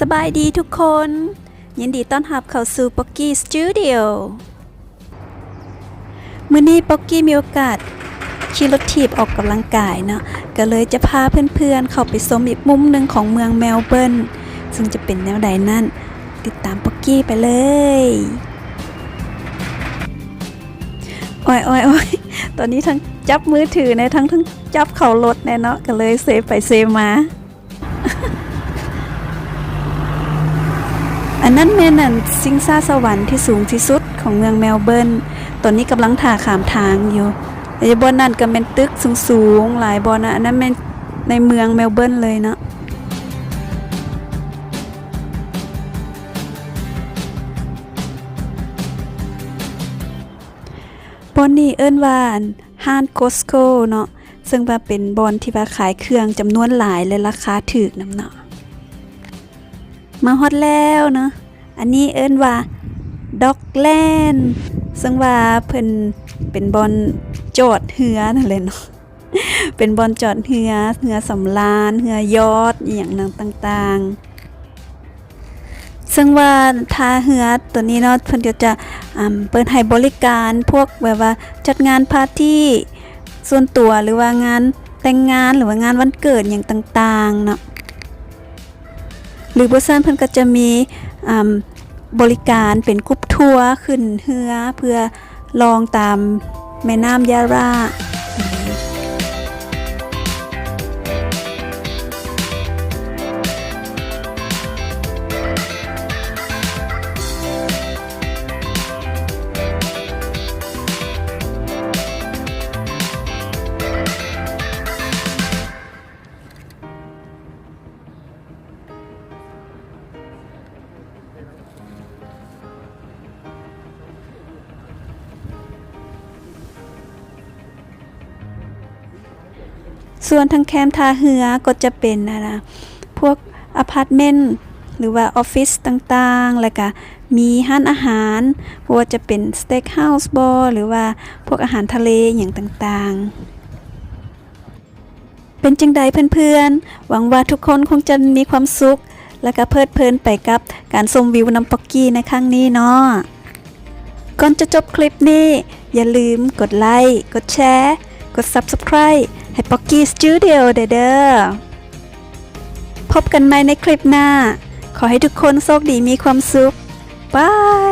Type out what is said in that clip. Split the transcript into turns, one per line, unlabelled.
สบายดีทุกคน ยินดีต้อนรับเข้าสู่ป๊อกกี้สตูดิโอมื้อนี้ป๊อกกี้มีโอกาสขี่รถถีบออกกำลังกายเนาะก็เลยจะพาเพื่อนๆ เข้าไปชมอีกมุมหนึ่งของเมืองเมลเบิร์นซึ่งจะเป็นแนวใดนั่น ติดตามป๊อกกี้ไปเลยโอ้ยโอ้ยโอ้ยตอนนี้ทั้งจับมือถือในทั้งทั้งจับเข่ารถแน่เนาะก็เลยเซฟไปเซฟมา อันนั้นแม่นั่นซิงซ่าสวรรค์ที่สูงที่สุดของเมืองเมลเบิร์นตอนนี้กำลังถ่าขามทางอยู่ไอ้บอนนั่นก็เป็นตึกสูงๆหลายบอนนะอันนั้นเป็นในเมืองเมลเบิร์นเลยเนาะบอนนี่เอิ้นว่าห้านโคสโกเนาะซึ่งว่าเป็นบอนที่ว่าขายเครื่องจำนวนหลายและราคาถูกน้ำเนาะ มาฮอดแล้วเนาะอันนี้เอิ้นว่าด็อกแลนด์ซึ่งว่าเพิ่นเป็นบอนจอดเรือนั่นแหละเนาะเป็นบอนจอดเรือเรือสำราญเรือยอดอย่างนั้นต่างๆ ซึ่งว่าท่าเรือตัวนี้เนาะเพิ่นก็จะอ่าเปิดให้บริการพวกแบบว่าจัดงานปาร์ตี้ส่วนตัวหรือว่างานแต่งงานหรือว่างานวันเกิดอย่างต่างๆเนาะ หรือบ่ซั้นเพิ่นก็จะมีบริการเป็นกรุ๊ปทัวร์ขึ้นเรือเพื่อลองตามแม่น้ำยารา ส่วนทางแคมท่าเรือก็จะเป็นนะนะพวกอพาร์ตเมนต์หรือว่าออฟฟิศต่างๆ แล้วก็มีห้านอาหารพราะว่าจะเป็นสเต็กเฮาส์บอหรือว่าพวกอาหารทะเลอย่างต่างๆเป็นจังใดเพื่อนๆ หวังว่าทุกคนคงจะมีความสุข และก็เพลิดเพลินไปกับการชมวิวน้ำปอกกี้ในครั้งนี้เนาะ ก่อนจะจบคลิปนี้ อย่าลืมกดไลค์ กดแชร์ กด Subscribe ให้ป๊อกกี้สจูเด้อเด้อพบกันใหม่ในคลิปหน้า ขอให้ทุกคนโชคดีมีความสุขบาย